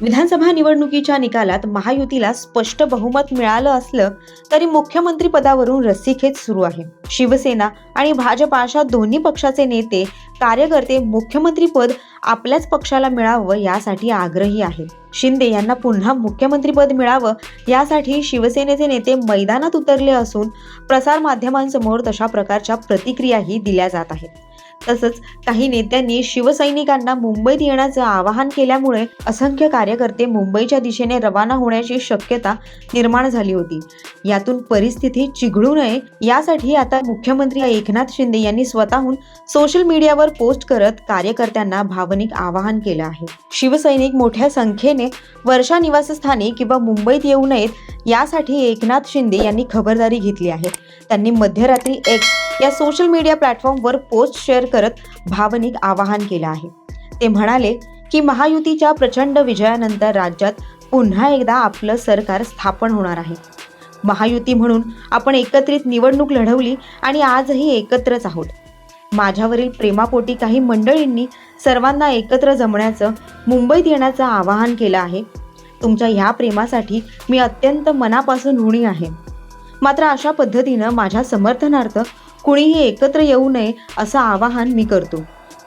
विधानसभा निवडणुकीच्या निकालात महायुतीला स्पष्ट बहुमत मिळालं असलं तरी मुख्यमंत्री पदावरून रस्सीखेच सुरू आहे. शिवसेना आणि भाजप अशा दोन्ही पक्षाचे नेते कार्यकर्ते मुख्यमंत्रीपद आपल्याच पक्षाला मिळावं यासाठी आग्रही आहेत शिंदे यांना पुन्हा मुख्यमंत्रीपद मिळावं यासाठी शिवसेनेचे नेते मैदानात उतरले असून प्रसारमाध्यमांसमोर तशा प्रकारच्या प्रतिक्रियाही दिल्या जात आहेत. तसंच काही नेत्यांनी शिवसैनिकांना मुंबईत येण्याचं आवाहन केल्यामुळे असंख्य कार्यकर्ते मुंबईच्या दिशेने रवाना होण्याची शक्यता निर्माण झाली होती. यातून परिस्थिती चिघळू नये यासाठी आता मुख्यमंत्री एकनाथ शिंदे यांनी स्वतःहून सोशल मीडियावर पोस्ट करत कार्यकर्त्यांना भावनिक आवाहन केलं आहे. शिवसैनिक मोठ्या संख्येने वर्षा निवासस्थानी किंवा मुंबईत येऊ नयेत यासाठी एकनाथ शिंदे यांनी खबरदारी घेतली आहे. त्यांनी मध्यरात्री एक्स या सोशल मीडिया प्लॅटफॉर्मवर पोस्ट शेअर करत भावनिक आवाहन केलं आहे. ते म्हणाले की महायुतीच्या प्रचंड विजयानंतर राज्यात पुन्हा एकदा आपलं सरकार स्थापन होणार आहे. महायुती म्हणून आपण एकत्रित निवडणूक लढवली आणि आजही एकत्रच आहोत. माझ्यावरील प्रेमापोटी काही मंडळींनी सर्वांना एकत्र जमण्याचं मुंबईत येण्याचं आवाहन केलं आहे. तुमच्या ह्या प्रेमासाठी मी अत्यंत मनापासून ऋणी आहे. मात्र अशा पद्धतीनं माझ्या समर्थनार्थ कुणीही एकत्र येऊ नये असं आवाहन मी करतो.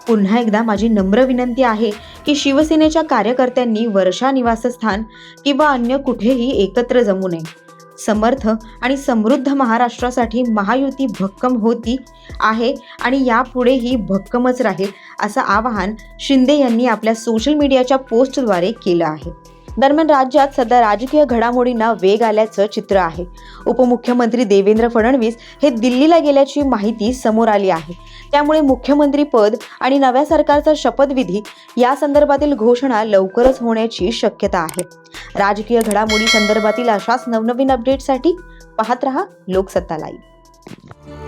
पुन्हा एकदा माझी नम्र विनंती आहे की शिवसेनेच्या कार्यकर्त्यांनी वर्षा निवासस्थान किंवा अन्य कुठेही एकत्र जमू नये. समर्थ आणि समृद्ध महाराष्ट्रासाठी महायुती भक्कम होती आहे आणि यापुढेही भक्कमच राहील असं आवाहन शिंदे यांनी आपल्या सोशल मीडियाच्या पोस्टद्वारे केलं आहे. दरम्यान राज्यात सध्या राजकीय घडामोडींना वेग आल्याचं चित्र आहे. उपमुख्यमंत्री देवेंद्र फडणवीस हे दिल्लीला गेल्याची माहिती समोर आली आहे. त्यामुळे मुख्यमंत्री पद आणि नव्या सरकारचा शपथविधी या संदर्भातील घोषणा लवकरच होण्याची शक्यता आहे. राजकीय घडामोडी संदर्भातील अशाच नवनवीन अपडेटसाठी पाहत रहा लोकसत्ता लाईव्ह